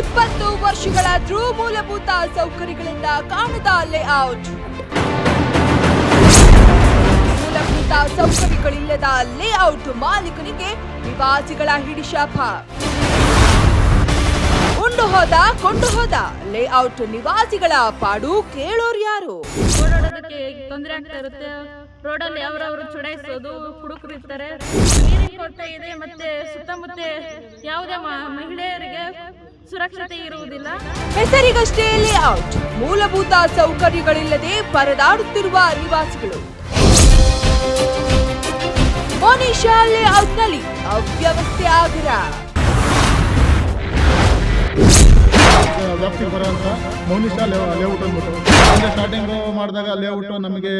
ಇಪ್ಪತ್ತು ವರ್ಷಗಳಾದ್ರೂ ಮೂಲಭೂತ ಸೌಕರ್ಯಗಳಿಂದ ಕಾಣದ ಲೇಔಟ್ ಮೂಲಭೂತ ಸೌಕರ್ಯಗಳಿಲ್ಲದ ಲೇಔಟ್ ಮಾಲೀಕನಿಗೆ ನಿವಾಸಿಗಳ ಹಿಡಿಶಾಪ. ಉಂಡು ಹೋದ, ಕೊಂಡು ಹೋದ ಲೇಔಟ್ ನಿವಾಸಿಗಳ ಪಾಡು ಕೇಳೋರು ಯಾರು? ಓಡಾಡೋದಕ್ಕೆ ತೊಂದರೆ ಆಗ್ತಾ ಇರುತ್ತೆ. ರೋಡಲ್ಲಿ ಅವರವರು ಚುಡಾಯಿಸೋದು ಹುಡುಕರು ಇರ್ತಾರೆ. ನೀರಿನ ಕೊರತೆ ಇದೆ ಮತ್ತೆ ಸುತ್ತಮುತ್ತ ಯಾವುದೇ ಮಹಿಳೆಯರಿಗೆ ಸುರಕ್ಷತೆ ಇರುವುದಿಲ್ಲ. ಹೆಸರಿಗಷ್ಟೇ ಲೇಔಟ್ ಮೂಲಭೂತ ಸೌಕರ್ಯಗಳಿಲ್ಲದೆ ಪರದಾಡುತ್ತಿರುವ ನಿವಾಸಿಗಳು. ಮೋನಿಶಾ ಲೇಔಟ್ನಲ್ಲಿ ಅವ್ಯವಸ್ಥೆ ಆಗರ. ವ್ಯಾಪ್ತಿಗೆ ಬರುವಂಥ ಮೌನಿಷಾ ಲೇಔಟ್ ಅಂದ್ಬಿಟ್ಟು. ಅಂದರೆ ಸ್ಟಾರ್ಟಿಂಗ್ ಮಾಡಿದಾಗ ಲೇಔಟ್ ನಮಗೆ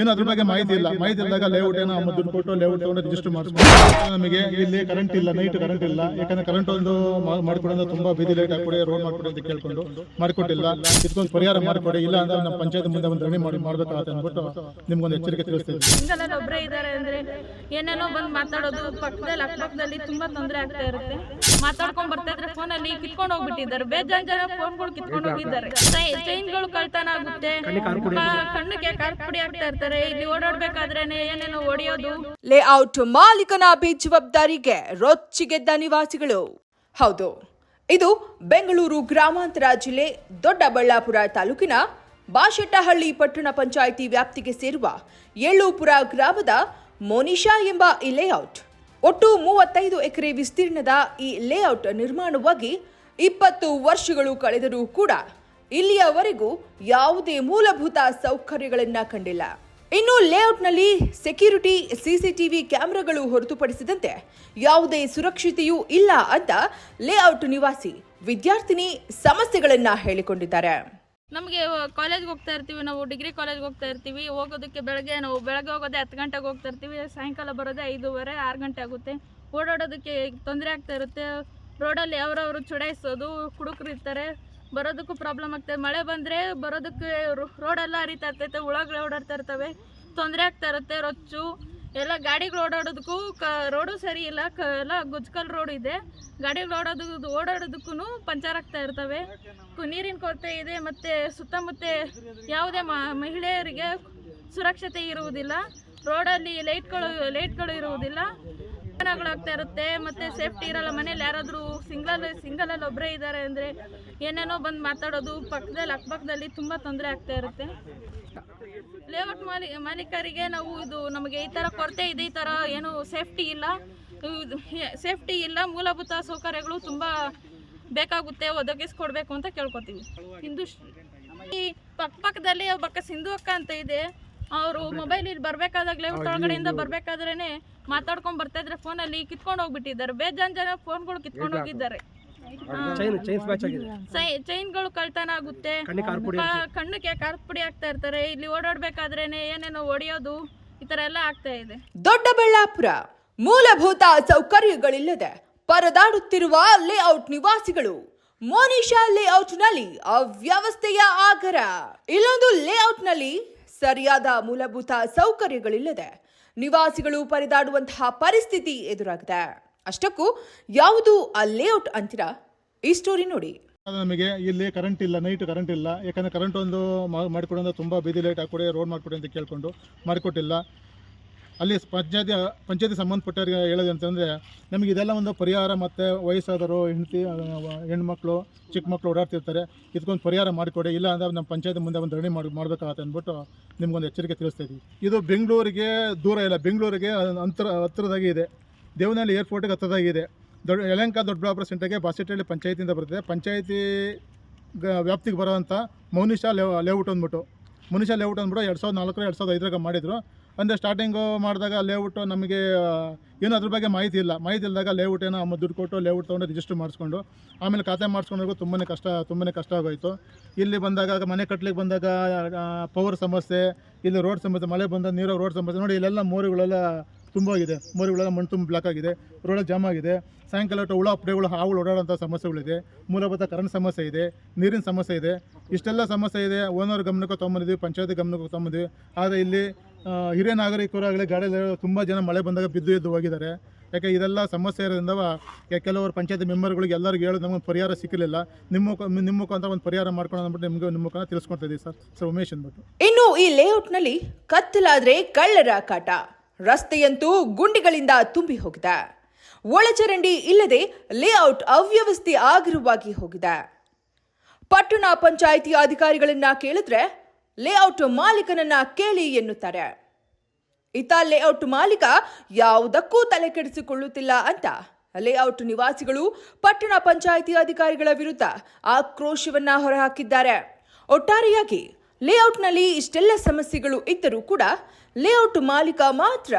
ಏನು ಅದ್ರ ಬಗ್ಗೆ ಮಾಹಿತಿ ಇಲ್ಲ. ಮಾಹಿತಿ ಇಲ್ಲದಾಗ ಲೇಔಟ್ ಏನೋ ಅಮ್ಮ ದುಡ್ಡು ಕೊಟ್ಟು ಲೇಔಟ್ ತೊಗೊಂಡು ರಿಜಿಸ್ಟರ್ ಮಾಡಿಸ್ಕೊಂಡು ನಮಗೆ ಇಲ್ಲಿ ಕರೆಂಟ್ ಇಲ್ಲ ನೈಟ್ ಕರೆಂಟ್ ಇಲ್ಲ. ಯಾಕಂದ್ರೆ ಕರೆಂಟ್ ಒಂದು ಮಾಡ್ಕೊಡೋದು ಮಾಡಿಕೊಡೋದು ತುಂಬ ಬೀದಿ ಲೈಟ್ ಹಾಕೊಡಿ ರೋಡ್ ಮಾಡಿಕೊಡಿ ಅಂತ ಕೇಳ್ಕೊಂಡು ಮಾಡಿಕೊಟ್ಟಿಲ್ಲ ಇದಕ್ಕೊಂದು ಪರಿಹಾರ ಮಾಡಿಕೊಡಿ ಇಲ್ಲ ಅಂದ್ರೆ ನಮ್ಮ ಪಂಚಾಯತ್ ಮುಂದೆ ಒಂದು ರಣಿ ಮಾಡಿ ಮಾಡ್ಬೇಕಾಗತ್ತೆ ಅಂದ್ಬಿಟ್ಟು ನಿಮ್ಗೊಂದು ಎಚ್ಚರಿಕೆ ತಿಳಿಸ್ತೀವಿ ಏನೇನೋ ಬಂದು ಮಾತಾಡೋದು ಪಕ್ಕದಲ್ಲಿ ಅಕ್ಕಪಕ್ಕದಲ್ಲಿ ತುಂಬಾ ತೊಂದರೆ ಆಗ್ತಾ ಇರುತ್ತೆ. ಮಾತಾಡ್ಕೊಂಡ್ ಬರ್ತಾ ಇದ್ರೆ ಫೋನಲ್ಲಿ ಕಿತ್ಕೊಂಡು ಹೋಗ್ಬಿಟ್ಟಿದ್ದಾರೆ. ಬೇಜಾನ್ ಜನ ಫೋನ್ಗಳು ಕಿತ್ಕೊಂಡು ಹೋಗಿದ್ದಾರೆ. ಚೈನ್ಗಳು ಕಳ್ತನ ಆಗುತ್ತೆ. ಕ- ಕಣ್ಣಿಗೆ ಕಾರ್ಪುಡಿ ಆಗ್ತಾ ಇರ್ತಾರೆ. ಇಲ್ಲಿ ಓಡಾಡ್ಬೇಕಾದ್ರೇನೆ ಏನೇನೋ ಹೊಡೆಯೋದು. ಲೇಔಟ್ ಮಾಲೀಕನ ಬೇಜವಾಬ್ದಾರಿಗೆ ರೊಚ್ಚಿಗೆದ್ದ ನಿವಾಸಿಗಳು. ಹೌದು ಇದು ಬೆಂಗಳೂರು ಗ್ರಾಮಾಂತರ ಜಿಲ್ಲೆ ದೊಡ್ಡಬಳ್ಳಾಪುರ ತಾಲೂಕಿನ ಬಾಶೆಟ್ಟಹಳ್ಳಿ ಪಟ್ಟಣ ಪಂಚಾಯಿತಿ ವ್ಯಾಪ್ತಿಗೆ ಸೇರುವ ಏಳೂಪುರ ಗ್ರಾಮದ ಮೋನಿಶಾ ಎಂಬ ಈ ಲೇಔಟ್. ಒಟ್ಟು ಮೂವತ್ತೈದು ಎಕರೆ ವಿಸ್ತೀರ್ಣದ ಈ ಲೇಔಟ್ ನಿರ್ಮಾಣವಾಗಿ ಇಪ್ಪತ್ತು ವರ್ಷಗಳು ಕಳೆದರೂ ಕೂಡ ಇಲ್ಲಿಯವರೆಗೂ ಯಾವುದೇ ಮೂಲಭೂತ ಸೌಕರ್ಯಗಳನ್ನು ಕಂಡಿಲ್ಲ. ಇನ್ನು ಲೇಔಟ್ನಲ್ಲಿ ಸೆಕ್ಯೂರಿಟಿ ಸಿಸಿಟಿವಿ ಕ್ಯಾಮೆರಾಗಳು ಹೊರತುಪಡಿಸಿದಂತೆ ಯಾವುದೇ ಸುರಕ್ಷತೆಯೂ ಇಲ್ಲ ಅಂತ ಲೇಔಟ್ ನಿವಾಸಿ ವಿದ್ಯಾರ್ಥಿನಿ ಸಮಸ್ಯೆಗಳನ್ನ ಹೇಳಿಕೊಂಡಿದ್ದಾರೆ. ನಮಗೆ ಕಾಲೇಜ್ಗೆ ಹೋಗ್ತಾ ಇರ್ತೀವಿ ನಾವು, ಡಿಗ್ರಿ ಕಾಲೇಜ್ಗೆ ಹೋಗ್ತಾ ಇರ್ತೀವಿ. ಹೋಗೋದಕ್ಕೆ ಬೆಳಗ್ಗೆ, ನಾವು ಬೆಳಗ್ಗೆ ಹೋಗೋದೇ ಹತ್ತು ಗಂಟೆಗೆ ಹೋಗ್ತಾ ಇರ್ತೀವಿ. ಸಾಯಂಕಾಲ ಬರೋದೇ ಐದೂವರೆ, ಆರು ಗಂಟೆ ಆಗುತ್ತೆ. ಓಡಾಡೋದಕ್ಕೆ ತೊಂದರೆ ಆಗ್ತಾ ಇರುತ್ತೆ. ರೋಡಲ್ಲಿ ಅವರವರು ಚುಡಾಯಿಸೋದು, ಕುಡುಕರು ಇರ್ತಾರೆ. ಬರೋದಕ್ಕೂ ಪ್ರಾಬ್ಲಮ್ ಆಗ್ತದೆ. ಮಳೆ ಬಂದರೆ ಬರೋದಕ್ಕೆ ರೋಡೆಲ್ಲ ಹರಿತಾ ಇರ್ತೈತೆ, ಹುಳಗಳು ಓಡಾಡ್ತಾ ಇರ್ತವೆ, ತೊಂದರೆ ಆಗ್ತಾ ಇರುತ್ತೆ, ರೊಚ್ಚು. ಎಲ್ಲ ಗಾಡಿಗಳು ಓಡಾಡೋದಕ್ಕೂ ಕ, ರೋಡು ಸರಿ ಇಲ್ಲ, ಕ, ಎಲ್ಲ ಗುಜ್ಕಲ್ ರೋಡ್ ಇದೆ. ಗಾಡಿಗಳು ಓಡಾಡೋದು ಓಡಾಡೋದಕ್ಕೂ ಪಂಚರ್ ಆಗ್ತಾ ಇರ್ತವೆ. ನೀರಿನ ಕೊರತೆ ಇದೆ ಮತ್ತು ಸುತ್ತಮುತ್ತ ಯಾವುದೇ ಮಹಿಳೆಯರಿಗೆ ಸುರಕ್ಷತೆ ಇರುವುದಿಲ್ಲ. ರೋಡಲ್ಲಿ ಲೈಟ್ಗಳು ಲೈಟ್ಗಳು ಇರುವುದಿಲ್ಲ. ಆಗ್ತಾ ಇರುತ್ತೆ ಮತ್ತೆ ಸೇಫ್ಟಿ ಇರಲ್ಲ ಮನೇಲಿ ಯಾರಾದರೂ ಸಿಂಗಲ್ ಸಿಂಗಲಲ್ಲಿ ಒಬ್ಬರೇ ಇದ್ದಾರೆ ಅಂದರೆ ಏನೇನೋ ಬಂದು ಮಾತಾಡೋದು ಪಕ್ಕದಲ್ಲಿ ಅಕ್ಕಪಕ್ಕದಲ್ಲಿ ತುಂಬ ತೊಂದರೆ ಆಗ್ತಾ ಇರುತ್ತೆ. ಲೇಔಟ್ ಮಾಲಿ ಮಾಲೀಕರಿಗೆ ನಾವು ಇದು ನಮಗೆ ಈ ಥರ ಕೊರತೆ ಇದೆ ಈ ಥರ ಏನು ಸೇಫ್ಟಿ ಇಲ್ಲ. ಸೇಫ್ಟಿ ಇಲ್ಲ ಮೂಲಭೂತ ಸೌಕರ್ಯಗಳು ತುಂಬ ಬೇಕಾಗುತ್ತೆ ಒದಗಿಸ್ಕೊಡ್ಬೇಕು ಅಂತ ಕೇಳ್ಕೊತೀವಿ. ಹಿಂದೂ ಈ ಪಕ್ಕ ಪಕ್ಕದಲ್ಲಿ ಒಬ್ಬಕ್ಕ ಸಿಂಧು ಅಕ್ಕ ಅಂತ ಇದೆ. ಅವರು ಮೊಬೈಲ್ ಇಲ್ಲಿ ಬರ್ಬೇಕಾದಾಗ ಲೇಔಟ್ ಒಳಗಡೆಯಿಂದ ಬರ್ಬೇಕಾದ್ರೇನೆ ಮಾತಾಡ್ಕೊಂಡ್ ಬರ್ತಾ ಇದ್ರೆ ಫೋನಲ್ಲಿ ಕಿತ್ಕೊಂಡು ಹೋಗ್ಬಿಟ್ಟಿದ್ದಾರೆ. ಬೇಜಾನ್ ಜನ ಫೋನ್ಗಳು ಕಿತ್ಕೊಂಡು ಹೋಗಿದ್ದಾರೆ. ಚೈನ್ಗಳು ಚೈನ್ಗಳು ಕಳ್ತನ ಆಗುತ್ತೆ. ಕಣ್ಣಕ್ಕೆ ಕಾರ್ಪುಡಿ ಪುಡಿ ಆಗ್ತಾ ಇರ್ತಾರೆ. ಇಲ್ಲಿ ಓಡಾಡ್ಬೇಕಾದ್ರೇನೆ ಏನೇನೋ ಹೊಡಿಯೋದು ಈ ತರ ಎಲ್ಲ ಆಗ್ತಾ ಇದೆ. ದೊಡ್ಡಬಳ್ಳಾಪುರ ಮೂಲಭೂತ ಸೌಕರ್ಯಗಳಿಲ್ಲದೆ ಪರದಾಡುತ್ತಿರುವ ಲೇಔಟ್ ನಿವಾಸಿಗಳು. ಮೋನಿಶಾ ಲೇಔಟ್ನಲ್ಲಿ ಅವ್ಯವಸ್ಥೆಯ ಆಗರ. ಇಲ್ಲೊಂದು ಲೇಔಟ್ನಲ್ಲಿ ಸರಿಯಾದ ಮೂಲಭೂತ ಸೌಕರ್ಯಗಳಿಲ್ಲದೆ ನಿವಾಸಿಗಳು ಪರಿದಾಡುವಂತಹ ಪರಿಸ್ಥಿತಿ ಎದುರಾಗಿದೆ. ಅಷ್ಟಕ್ಕೂ ಯಾವುದು ಆ ಲೇಔಟ್ ಅಂತೀರಾ? ಈ ಸ್ಟೋರಿ ನೋಡಿ. ನಮಗೆ ಇಲ್ಲಿ ಕರೆಂಟ್ ಇಲ್ಲ ನೈಟ್ ಕರೆಂಟ್ ಇಲ್ಲ. ಯಾಕಂದರೆ ಕರೆಂಟ್ ಒಂದು ಮಾಡಿಕೊಡೋದು ತುಂಬ ಬೀದಿ ಲೈಟ್ ಹಾಕೊಡಿ ರೋಡ್ ಮಾಡಿಕೊಡಿ ಅಂತ ಕೇಳಿಕೊಂಡು ಮಾಡಿಕೊಟ್ಟಿಲ್ಲ. ಅಲ್ಲಿ ಪಂಚಾಯತಿ ಪಂಚಾಯತಿ ಸಂಬಂಧಪಟ್ಟವ್ರಿಗೆ ಹೇಳೋದು ಅಂತಂದರೆ, ನಮಗೆ ಇದೆಲ್ಲ ಒಂದು ಪರಿಹಾರ ಮತ್ತು ವಯಸ್ಸಾದವರು, ಹೆಂಡತಿ ಹೆಣ್ಮಕ್ಳು, ಚಿಕ್ಕ ಮಕ್ಕಳು ಓಡಾಡ್ತಿರ್ತಾರೆ. ಇದಕ್ಕೊಂದು ಪರಿಹಾರ ಮಾಡಿಕೊಡಿ. ಇಲ್ಲ ಅಂದರೆ ನಮ್ಮ ಪಂಚಾಯತಿ ಮುಂದೆ ಒಂದು ಧರಣಿ ಮಾಡಿ, ಮಾಡಬೇಕಾಗತ್ತೆ ಅಂದ್ಬಿಟ್ಟು ನಿಮ್ಗೊಂದು ಎಚ್ಚರಿಕೆ ತಿಳಿಸ್ತಾ ಇದ್ದೀವಿ. ಇದು ಬೆಂಗಳೂರಿಗೆ ದೂರ ಇಲ್ಲ. ಬೆಂಗಳೂರಿಗೆ ಅಂತರ ಹತ್ತಿರದಾಗಿ ಇದೆ. ದೇವನಹಳ್ಳಿ ಏರ್ಪೋರ್ಟಿಗೆ ಹತ್ತಿರದಾಗಿದೆ ದೊಡ್ಡ, ಯಲಂಕ, ದೊಡ್ಡಬಳ್ಳಾಪುರ ಸೆಂಟರ್ಗೆ ಬಾಸೆಟ್ಟಹಳ್ಳಿ ಪಂಚಾಯತಿಯಿಂದ ಬರ್ತದೆ. ಪಂಚಾಯತಿ ವ್ಯಾಪ್ತಿಗೆ ಬರೋವಂಥ ಮೌನಿಷಾ ಲೇಔ, ಲೇಔಟ್ ಅಂದ್ಬಿಟ್ಟು, ಮುನಿಷಾ ಲೇಔಟ್ ಅಂದ್ಬಿಟ್ಟು ಎರಡು ಸಾವಿರದ ನಾಲ್ಕರ ಎರಡು ಸಾವಿರದ ಐದರಾಗ ಮಾಡಿದರು. ಅಂದರೆ ಸ್ಟಾರ್ಟಿಂಗು ಮಾಡಿದಾಗ ಲೇಔಟು ನಮಗೆ ಏನು ಅದ್ರ ಬಗ್ಗೆ ಮಾಹಿತಿ ಇಲ್ಲ. ಮಾಹಿತಿ ಇಲ್ಲದಾಗ ಲೇಔಟ್ ಏನೋ ಅಮ್ಮ ದುಡ್ಡು ಕೊಟ್ಟು ಲೇಔಟ್ ತೊಗೊಂಡು ರಿಜಿಸ್ಟರ್ ಮಾಡಿಸ್ಕೊಂಡು, ಆಮೇಲೆ ಖಾತೆ ಮಾಡಿಸ್ಕೊಂಡಾಗ ತುಂಬಾ ಕಷ್ಟ ತುಂಬಾ ಕಷ್ಟ ಆಗೋಯಿತು. ಇಲ್ಲಿ ಬಂದಾಗ ಮನೆ ಕಟ್ಟಲಿಕ್ಕೆ ಬಂದಾಗ ಪವರ್ ಸಮಸ್ಯೆ, ಇಲ್ಲಿ ರೋಡ್ ಸಮಸ್ಯೆ, ಮಳೆ ಬಂದಾಗ ನೀರು ರೋಡ್ ಸಮಸ್ಯೆ, ನೋಡಿ ಇಲ್ಲೆಲ್ಲ ಮೋರಿಗಳೆಲ್ಲ ತುಂಬೋಗಿದೆ. ಮೋರಿಗಳೆಲ್ಲ ಮಣ್ಣು ತುಂಬ ಬ್ಲಾಕ್ ಆಗಿದೆ. ರೋಡ್ ಜಾಮ್ ಆಗಿದೆ. ಸಾಯಂಕಾಲ ಒಟ್ಟು ಹುಳ, ಪಡೆಗಳು, ಹಾವುಗಳು ಓಡಾಡೋಂಥ ಸಮಸ್ಯೆಗಳಿದೆ. ಮೂಲಭೂತ ಕರೆಂಟ್ ಸಮಸ್ಯೆ ಇದೆ. ನೀರಿನ ಸಮಸ್ಯೆ ಇದೆ. ಇಷ್ಟೆಲ್ಲ ಸಮಸ್ಯೆ ಇದೆ. ಓನರ್ ಗಮನಕ್ಕೆ ತೊಗೊಂಬಂದಿದ್ವಿ, ಪಂಚಾಯತಿ ಗಮನಕ್ಕೆ ತೊಗೊಂಬಂದ್ವಿ ಆದರೆ ಇಲ್ಲಿ ಹಿರಿಯ ನಾಗರಿಕರಾಗಲಿ ಗಾಡಿಯಲ್ಲಿ ತುಂಬ ಜನ ಮಳೆ ಬಂದಾಗ ಬಿದ್ದು ಎದ್ದು ಹೋಗಿದ್ದಾರೆ. ಯಾಕೆ ಇದೆಲ್ಲ ಸಮಸ್ಯೆ ಇರೋದ್ರಿಂದ ಕೆ- ಕೆಲವರು ಪಂಚಾಯತಿ ಮೆಂಬರ್ಗಳಿಗೆ ಎಲ್ಲರಿಗೂ ಹೇಳೋದು ನಮಗೆ ಪರಿಹಾರ ಸಿಕ್ಕಲಿಲ್ಲ ನಿಮ್ಮ ನಿಮ್ಮ ಮುಖಾಂತರ ಒಂದು ಪರಿಹಾರ ಮಾಡ್ಕೊಂಡು ಅಂದ್ಬಿಟ್ಟು ನಿಮಗೆ ನಿಮ್ಮ ಮುಖಾಂತರ ತಿಳಿಸ್ಕೊಡ್ತಾ ಇದ್ದೀವಿ ಸರ್. ಸರ್, ಉಮೇಶ್ ಅಂದ್ಬಿಟ್ಟು. ಇನ್ನು ಈ ಲೇಔಟ್ನಲ್ಲಿ ಕತ್ತಲಾದ್ರೆ ಕಳ್ಳರ ಕಾಟ. ರಸ್ತೆಯಂತೂ ಗುಂಡಿಗಳಿಂದ ತುಂಬಿ ಹೋಗಿದೆ. ಒಳಚರಂಡಿ ಇಲ್ಲದೆ ಲೇಔಟ್ ಅವ್ಯವಸ್ಥೆ ಆಗಿರುವಾಗಿ ಹೋಗಿದೆ. ಪಟ್ಟಣ ಪಂಚಾಯಿತಿ ಅಧಿಕಾರಿಗಳನ್ನ ಕೇಳಿದ್ರೆ ಲೇಔಟ್ ಮಾಲೀಕನನ್ನ ಕೇಳಿ ಎನ್ನುತ್ತಾರೆ. ಇತ ಲೇಔಟ್ ಮಾಲೀಕ ಯಾವುದಕ್ಕೂ ತಲೆ ಕೆಡಿಸಿಕೊಳ್ಳುತ್ತಿಲ್ಲ ಅಂತ. ಲೇಔಟ್ ನಿವಾಸಿಗಳು ಪಟ್ಟಣ ಪಂಚಾಯಿತಿ ಅಧಿಕಾರಿಗಳ ವಿರುದ್ಧ ಆಕ್ರೋಶವನ್ನ ಹೊರಹಾಕಿದ್ದಾರೆ. ಒಟ್ಟಾರೆಯಾಗಿ ಲೇಔಟ್ನಲ್ಲಿ ಇಷ್ಟೆಲ್ಲ ಸಮಸ್ಯೆಗಳು ಇದ್ದರೂ ಕೂಡ ಲೇಔಟ್ ಮಾಲೀಕ ಮಾತ್ರ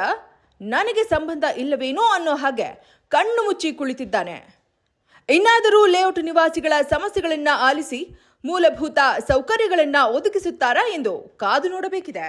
ನನಗೆ ಸಂಬಂಧ ಇಲ್ಲವೇನೋ ಅನ್ನೋ ಹಾಗೆ ಕಣ್ಣು ಮುಚ್ಚಿ ಕುಳಿತಿದ್ದಾನೆ. ಇನ್ನಾದರೂ ಲೇಔಟ್ ನಿವಾಸಿಗಳ ಸಮಸ್ಯೆಗಳನ್ನ ಆಲಿಸಿ ಮೂಲಭೂತ ಸೌಕರ್ಯಗಳನ್ನ ಒದಗಿಸುತ್ತಾರಾ ಎಂದು ಕಾದು ನೋಡಬೇಕಿದೆ.